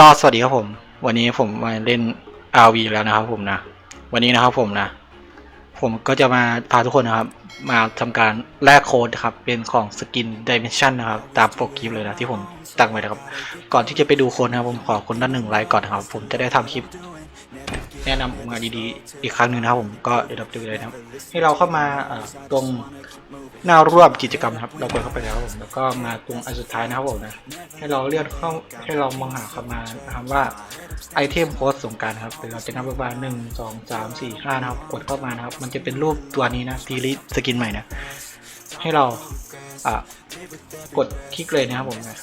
ก็สวัสดีครับผม วันนี้ผมมาเล่น RV แล้วนะครับผมนะ วันนี้นะครับผมนะ ผมก็จะมาพาทุกคนนะครับ มาทำการแลกโค้ดครับ เป็นของสกิน Dimension นะครับ ตามโปรคลิปเลยนะที่ผมตั้งไว้นะครับ ก่อนที่จะไปดูโค้ดนะครับ ผมขอคนละหนึ่งไลค์ก่อนนะครับ ผมจะได้ทำคลิป แนะนำงานดีๆ อีกครั้งหนึ่งนะครับผมก็เดี๋ยวเราดูเลยนะครับให้เราเข้ามาตรงหน้าร่วมกิจกรรมนะครับ เรากดเข้าไปแล้วครับผมแล้วก็มาตรงอันสุดท้ายนะครับผมนะให้เราเลือกเข้าให้เรามองหาคำมาครับว่าไอเทมโค้ดสงการครับเดี๋ยวเราจะนับไปว่าณหนึ่งสองสามสี่ห้านะครับกดเข้ามานะครับ มันจะเป็นรูปตัวนี้นะทีลิสกินใหม่นะให้เราอะกดคลิกเลยนะครับผมนะ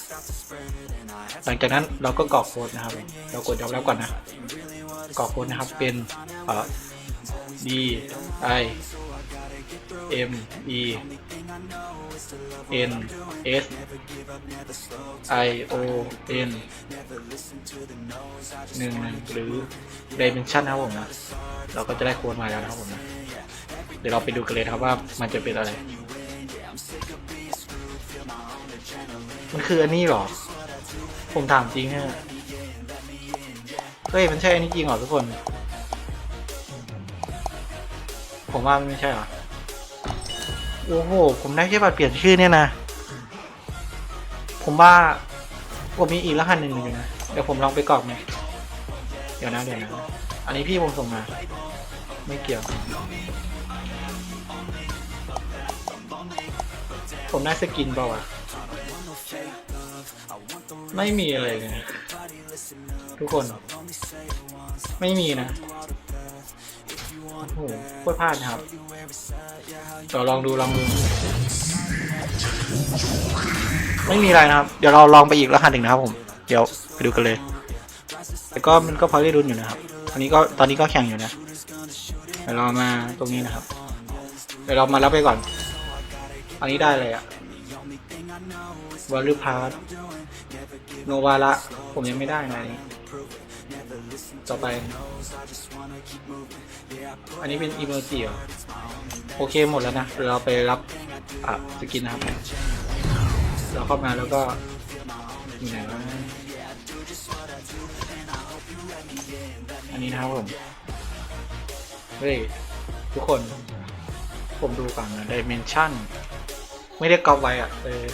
หลังจากนั้นเราก็กรอกโค้ดนะครับ เรากดยอมรับก่อนนะ กรอกโค้ดนะครับเป็นเอ่อ D I M E N S I O N หนึ่งหรือ Dimension นะครับผมนะเราก็จะได้โค้ดมาแล้วนะครับผมนะเดี๋ยวเราไปดูกันเลยครับว่ามันจะเป็นอะไร มันคืออันนี้เหรอ ผมถามจริงเนี่ย เฮ้ยมันใช่อันนี้จริงเหรอทุกคน ผมว่ามันไม่ใช่หรอ โอ้โห ผมได้แค่บัตรเปลี่ยนชื่อเนี่ยนะ ผมว่าผมมีอีกรหัสหนึ่งอยู่นะ เดี๋ยวผมลองไปกรอกไหมเดี๋ยวนะเดี๋ยวนะ อันนี้พี่ผมส่งมา ไม่เกี่ยว ผมได้สกินเปล่าวะไม่มีอะไรเลย ทุกคน ไม่มีนะโอ้โหโคตรพลาดนะครับเดี๋ยวลองดูลองดูไม่มีอะไรนะครับ เดี๋ยวเราลองไปอีกรหัสหนึ่งนะครับผม เดี๋ยวไปดูกันเลย แต่ก็มันก็พอได้รุนอยู่นะครับตอนนี้ก็ตอนนี้ก็แข่งอยู่นะเดี๋ยวเรามาตรงนี้นะครับ เดี๋ยวเรามารับไปก่อน อันนี้ได้เลยอะ วอลลูพาร์โนวาระผมยังไม่ได้นะอันนี้ต่อไป อันนี้เป็นอีเมลจีเหรอ โอเคหมดแล้วนะเดี๋ยวเราไปรับอะสกินนะครับ เราเข้ามาแล้วก็อยู่ไหนวะอันนี้นะครับผม เฮ้ย ทุกคน ผมดูก่อนนะ Dimension ไม่ได้กรอบไว้อะเออ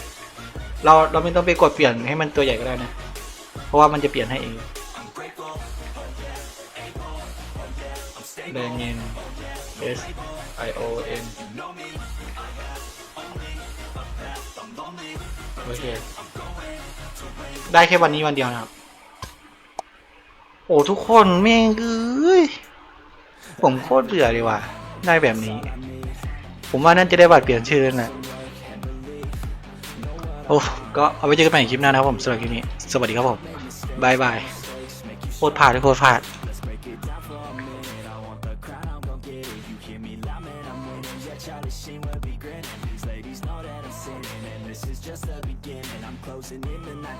เราเราไม่ต้องไปกดเปลี่ยนให้มันตัวใหญ่ก็ได้นะ เพราะว่ามันจะเปลี่ยนให้เองแดงเงิน S I O N โอเค ได้แค่วันนี้วันเดียวนะครับ โอ้ ทุกคนแม่งเอ้ย ผมโคตรเบื่อเลยว่ะ ได้แบบนี้ ผมว่านั่นจะได้บัตรเปลี่ยนชื่อแล้วนะ อ้ก็เอาไว้เจอกันใหม่คลิปหน้านะครับผมสำหรับคลิปนี้ สวัสดีครับผมบายบายโคตรผ่านเลยโคตรผ่าด